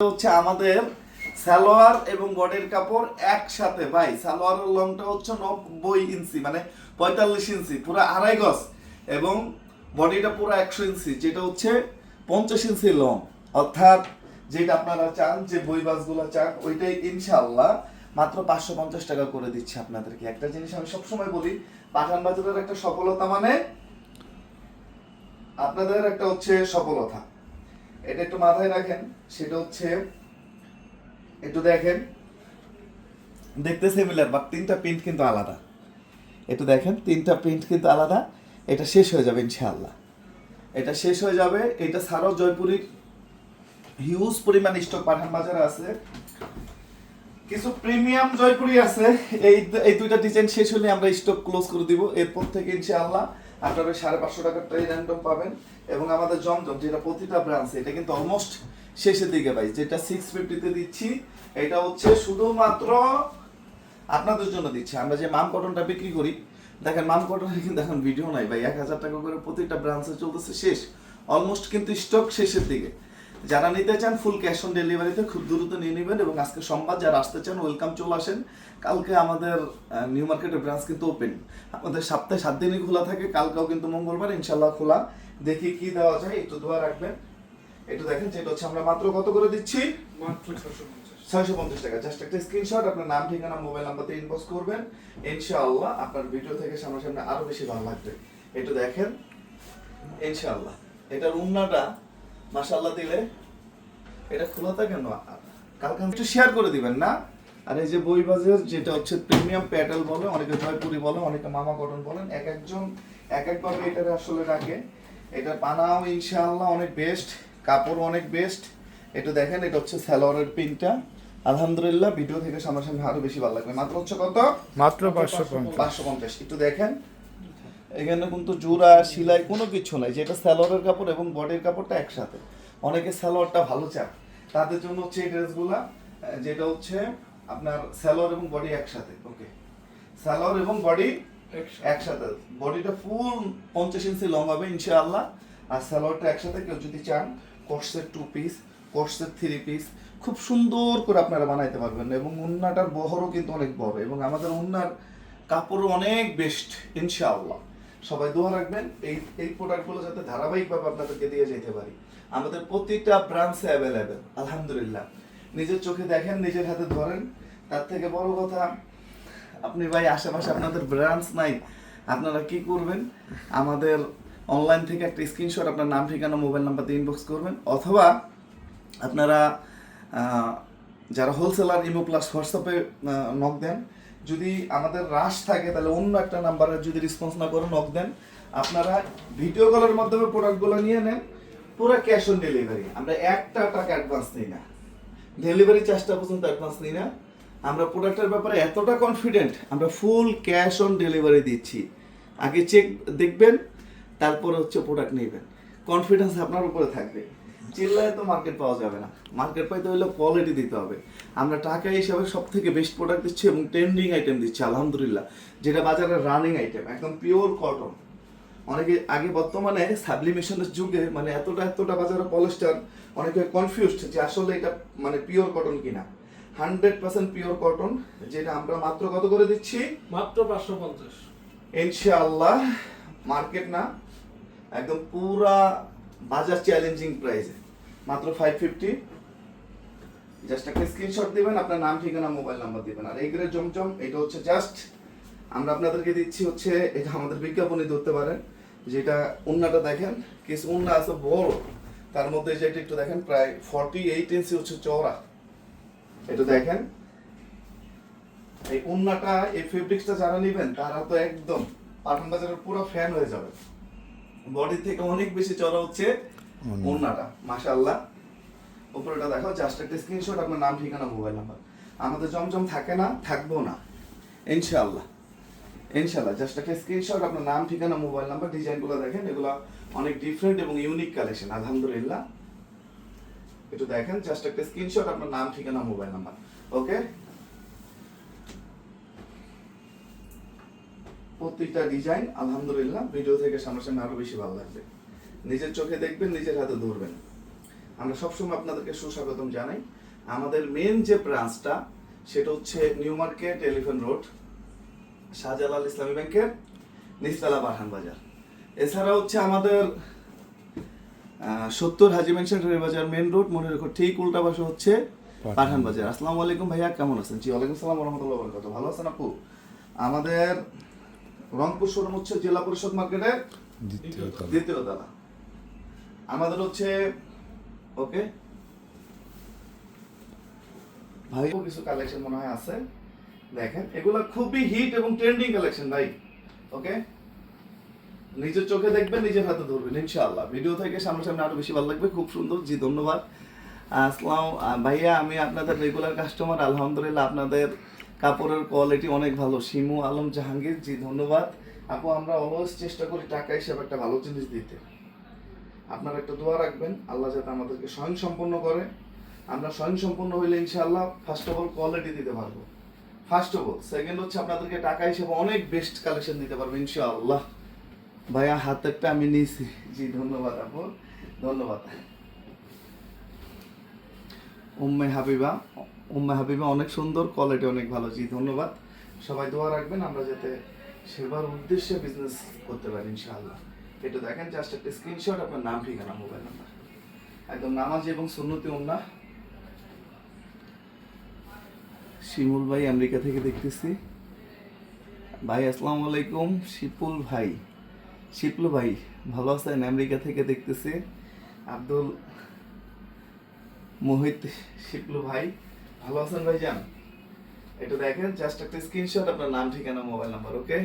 হচ্ছে আমাদের সালোয়ার এবং বডির কাপড় একসাথে। ভাই, সালোয়ারের লংটা হচ্ছে নব্বই ইঞ্চি মানে পঁয়তাল্লিশ ইঞ্চি, পুরো আড়াই গজ। এবং বডিটা পুরো একশো ইঞ্চি, যেটা হচ্ছে পঞ্চাশ ইঞ্চি লং। অর্থাৎ যেটা আপনারা চান, যে বই বাসগুলো চান, ওইটাই ইনশাআল্লাহ মাত্র পাঁচশো পঞ্চাশ টাকা করে দিচ্ছি আপনাদেরকে। একটা জিনিস আমি সবসময় বলি পাঠান বাজারের একটা সফলতা মানে আপনাদের একটা হচ্ছে সফলতা। এটা একটু মাথায় রাখেন, সেটা হচ্ছে, একটু দেখেন। দেখতে সিমিলার বাট তিনটা প্রিন্ট কিন্তু আলাদা। একটু দেখেন, তিনটা প্রিন্ট কিন্তু আলাদা, এটা শেষ হয়ে যাবে ইনশাআল্লাহ। এটা শেষ হয়ে যাবে, এটা ছাড়াও জয়পুরীর হিউজ পরিমাণ স্টক পাঠান বাজারে আছে। কিছু প্রিমিয়াম জয়পুরি আছে, এই এই দুইটা ডিজাইন শেষ হলে আমরা স্টক ক্লোজ করে দিব। এরপর থেকে ইনশাআল্লাহ আপনারা সাড়ে পাঁচশো টাকার র্যান্ডম পাবেন এবং আমাদের জমজম যেটা প্রতিটা ব্রাঞ্চ এটা কিন্তু অলমোস্ট শেষের দিকে ভাই, যেটা সিক্স ফিফটিতে দিচ্ছি, এটা হচ্ছে শুধুমাত্র আপনাদের জন্য দিচ্ছি। আমরা যে মাম কটনটা বিক্রি করি, দেখেন মাম কটনের কিন্তু এখন ভিডিও নাই ভাই, এক হাজার টাকা করে প্রতিটা ব্রাঞ্চে চলতেছে শেষ অলমোস্ট কিন্তু স্টক শেষের দিকে। যারা নিতে চান ফুল ক্যাশ অন ডেলিভারিতে খুব দ্রুত নিয়ে নেবেন এবং আজকে সোমবার যারা আসতে চান ওয়েলকাম চলে আসেন। কালকে আমাদের নিউ মার্কেটের ব্রাঞ্চ কিন্তু ওপেন আমাদের সপ্তাহে সাত দিনই খোলা থাকে কালকেও কিন্তু মঙ্গলবার ইনশাল্লাহ খোলা। দেখি কি দেওয়া যায় একটু দোয়া রাখবেন। একটু দেখেন যেটা হচ্ছে আমরা মাত্র কত করে দিচ্ছি? মাত্র ছয়শো পঞ্চাশ। টাকা। জাস্ট একটা স্ক্রিনশট আপনার নাম ঠিকানা মোবাইল নাম্বারতে ইনবক্স করবেন। ইনশাআল্লাহ আপনার ভিডিও থেকে সামনাসামনি আরও বেশি ভালো লাগবে। একটু দেখেন। ইনশাআল্লাহ। এটার উন্নাটা মাশাআল্লাহ দিলে? এটা খোলাটা কেন কালকে একটু শেয়ার করে দিবেন না? আর এই যে বই বাজার যেটা হচ্ছে প্রিমিয়াম প্যাডেল বলে অনেকে জয়পুরি বলে অনেকে মামা কটন বলেন এক একজন এক একভাবে এটার আসলে রাখে। এটা পানাও ইনশাআল্লাহ অনেক বেস্ট কাপড় অনেক বেস্ট এটা দেখেন এটা হচ্ছে স্যালোয়ারের পিনটা আলহামদুলিল্লাহ ভিডিও থেকে সামনাসামনি আরও বেশি ভালো লাগবে। মাত্র হচ্ছে কত? মাত্র পাঁচশো পাঁচশো পঞ্চাশ। একটু দেখেন। এখানে কিন্তু জোড়া সিলাই কোনো কিছু নাই যেটা স্যালোয়ারের কাপড় এবং বডির কাপড়টা একসাথে। অনেকে স্যালোয়ারটা ভালো চায় তাদের জন্য হচ্ছে এই ড্রেসগুলা যেটা হচ্ছে আপনার স্যালোয়ার এবং বডি একসাথে ওকে। স্যালোয়ার এবং বডি একসাথে। বডিটা ফুল পঞ্চাশ ইঞ্চি লং হবে ইনশাআল্লাহ। আর সালোয়ারটা একসাথে কেউ যদি চান কোর্সের টু পিস কোর্সের থ্রি পিস খুব সুন্দর করে আপনারা বানাইতে পারবেন। এবং উন্নাটার বহরও কিন্তু অনেক বড়। এবং আমাদের উন্নার কাপড়ও অনেক বেস্ট ইনশাআল্লাহ। সবাই দোয়া রাখবেন। এই এই প্রোডাক্টগুলো যাতে ধারাবাহিকভাবে আপনাদেরকে দিয়ে যেতে পারি। আমাদের প্রতিটা ব্রাঞ্চে অ্যাভেলেবেল আলহামদুলিল্লাহ। নিজের চোখে দেখেন, নিজের হাতে ধরেন। তার থেকে বড় কথা, আপনি ভাই আশেপাশে আপনাদের ব্রাঞ্চ নাই, আপনারা কি করবেন? আমাদের অনলাইন থেকে একটা স্ক্রিনশট আপনার নাম, ঠিকানা মোবাইল নাম্বার দিয়ে ইনবক্স করবেন। অথবা আপনারা যারা হোলসেলার ইমো প্লাস হোয়াটসঅ্যাপে নক দেন যদি আমাদের রাশ থাকে, তাহলে অন্য একটা নাম্বারে যদি রেসপন্স না করে নক দেন, আপনারা ভিডিও কলের মাধ্যমে প্রোডাক্টগুলো নিয়ে নেন, পুরো ক্যাশ অন ডেলিভারি আমরা একটা টাকা অ্যাডভান্স নিই না। ডেলিভারি চার্জটা পর্যন্ত অ্যাডভান্স নিই না। আমরা প্রোডাক্টের ব্যাপারে এতটা কনফিডেন্ট আমরা ফুল ক্যাশ অন ডেলিভারি দিচ্ছি। আগে চেক দেখবেন, তারপরে হচ্ছে প্রোডাক্ট নেবেন। কনফিডেন্স আপনার উপরে থাকবে। চিল্লায় তো মার্কেট পাওয়া যাবে না। মার্কেট পাইতে হলে কোয়ালিটি দিতে হবে। আমরা টাকা হিসাবে সব থেকে বেস্ট প্রোডাক্ট দিচ্ছি এবং ট্রেন্ডিং আইটেম দিচ্ছি আলহামদুলিল্লাহ। যেটা বাজারে রানিং আইটেম একদম পিওর কটন অনেকে আগে বর্তমানে সাবলিমেশনের যুগে মানে এতটা এতটা বাজারে পলিস্টার অনেকে কনফিউজড যে আসলে এটা মানে পিওর কটন কিনা। হান্ড্রেড পার্সেন্ট পিওর কটন যেটা আমরা মাত্র কত করে দিচ্ছি? মাত্র পাঁচশো পঞ্চাশ। ইনশাআল্লাহ মার্কেট না একদম পুরা বাজার চ্যালেঞ্জিং প্রাইসে। মাত্র ফাইভ ফিফটি জাস্ট একটা স্ক্রিনশট দিবেন, আপনার নাম, ঠিকানা মোবাইল নাম্বার দিবেন। আর এই গ্রেড জমজম, এটা হচ্ছে জাস্ট আমরা আপনাদেরকে দিচ্ছি হচ্ছে, এটা আমাদের বিজ্ঞাপনে ধরতে পারেন, যেটা উন্নাটা দেখেন কিছু উন্না আছে বড়। তার মধ্যে যেটা একটু দেখেন, প্রায় ফর্টি এইট ইঞ্চি হচ্ছে চওড়া। এটা দেখেন। এই উন্নাটা, এই ফেব্রিক্সটা যারা নেবেন, তারা তো একদম পাঠান বাজারের পুরো ফ্যান হয়ে যাবে বডি থেকে অনেক বেশি চড়া হচ্ছে উন্নাটা মাশাআল্লাহ। উপরেটা দেখো জাস্ট একটা স্ক্রিনশট আপনার নাম ঠিকানা মোবাইল নাম্বার আমাদের জমজম থাকে না থাকব না। ইনশাআল্লাহ। ইনশাআল্লাহ জাস্ট একটা স্ক্রিনশট আপনার নাম ঠিকানা মোবাইল নাম্বার ডিজাইনগুলো দেখেন এগুলো অনেক ডিফারেন্ট এবং ইউনিক কালেকশন আলহামদুলিল্লাহ। একটু দেখেন জাস্ট একটা স্ক্রিনশট আপনার নাম ঠিকানা মোবাইল নাম্বার ওকে প্রত্যেকটা ডিজাইন আলহামদুলিল্লাহ ভিডিও থেকে সামনাসামনি আরও বেশি ভালো লাগবে। নিজের চোখে দেখবেন নিজের হাতে ধরবেন। আমরা সবসময় আপনাদেরকে সুস্বাগতম জানাই। আমাদের মেন যে ব্রাঞ্চটা সেটা হচ্ছে new market elephant road Shahjalal Islami ব্যাংকের নিচতলা বারহান বাজার। এছাড়া হচ্ছে আমাদের সত্তর হাজি মেনশন বাজার মেন রোড মনে রেখো ঠিক উল্টা পাশে হচ্ছে পাঠান বাজার। আসসালামু আলাইকুম ভাইয়া কেমন আছেন? জি ওয়ালাইকুম সালাম রহমতুল্লাহ বরকাত ভালো আছেন আপু? আমাদের রংপুর শোরুম হচ্ছে জেলা পরিষদ মার্কেটের দ্বিতীয় তলা। আমাদের হচ্ছে ওকে। ভাই কিছু কালেকশন মনে হয় আছে। দেখেন এগুলো খুবই হিট এবং ট্রেন্ডিং কালেকশন ভাই ওকে। নিজের চোখে দেখবেন নিজের হাতে ধরবেন ইনশাআল্লাহ। ভিডিও থেকে সামনাসামনি আরও বেশি ভালো লাগবে খুব সুন্দর। জি ধন্যবাদ। আসসালাম ভাইয়া আমি আপনাদের রেগুলার কাস্টমার আলহামদুলিল্লাহ আপনাদের কাপড়ের কোয়ালিটি অনেক ভালো। শিমু আলম জাহাঙ্গীর, জি, ধন্যবাদ। আপু, আমরা অলওয়েজ চেষ্টা করি টাকা হিসেবে একটা ভালো জিনিস দিতে। আপনারা একটা দোয়া রাখবেন, আল্লাহ যাতে আমাদেরকে স্বয়ং সম্পন্ন করে। আমরা স্বয়ং সম্পন্ন হইলে ইনশাআল্লাহ ফার্স্ট অফ অল কোয়ালিটি দিতে পারব। ফার্স্ট অফ অল সেকেন্ড হচ্ছে আপনাদেরকে টাকা হিসেবে অনেক বেস্ট কালেকশন দিতে পারব, ইনশাআল্লাহ। ভাইয়া, হাতেরটা আমি নিয়েছি। জি, ধন্যবাদ আপু। ধন্যবাদ। উম্মে হাবিবা উম্মে হাবিবা অনেক সুন্দর কোয়ালিটি অনেক ভালো। জি, ধন্যবাদ। সবাই দোয়া রাখবেন, আমরা যাতে সেবার উদ্দেশ্যে বিজনেস করতে পারি, ইনশাআল্লাহ। এটা দেখেন জাস্ট একটা স্ক্রিনশট আপনার নাম, ঠিকানা মোবাইল নাম্বার একদম নামাজ এবং সুন্নতি উন্না শিমুল ভাই, আমেরিকা থেকে দেখতেছি। ভাই, আসসালামু আলাইকুম। শিপুল ভাই। শিপলু ভাই, ভালো আছেন? আমেরিকা থেকে দেখতেছি। আব্দুল মোহিত শিপলু ভাই, ভালো আছেন ভাই যান এটা দেখেন জাস্ট একটা স্ক্রিনশট আপনার নাম, ঠিকানা মোবাইল নাম্বার ওকে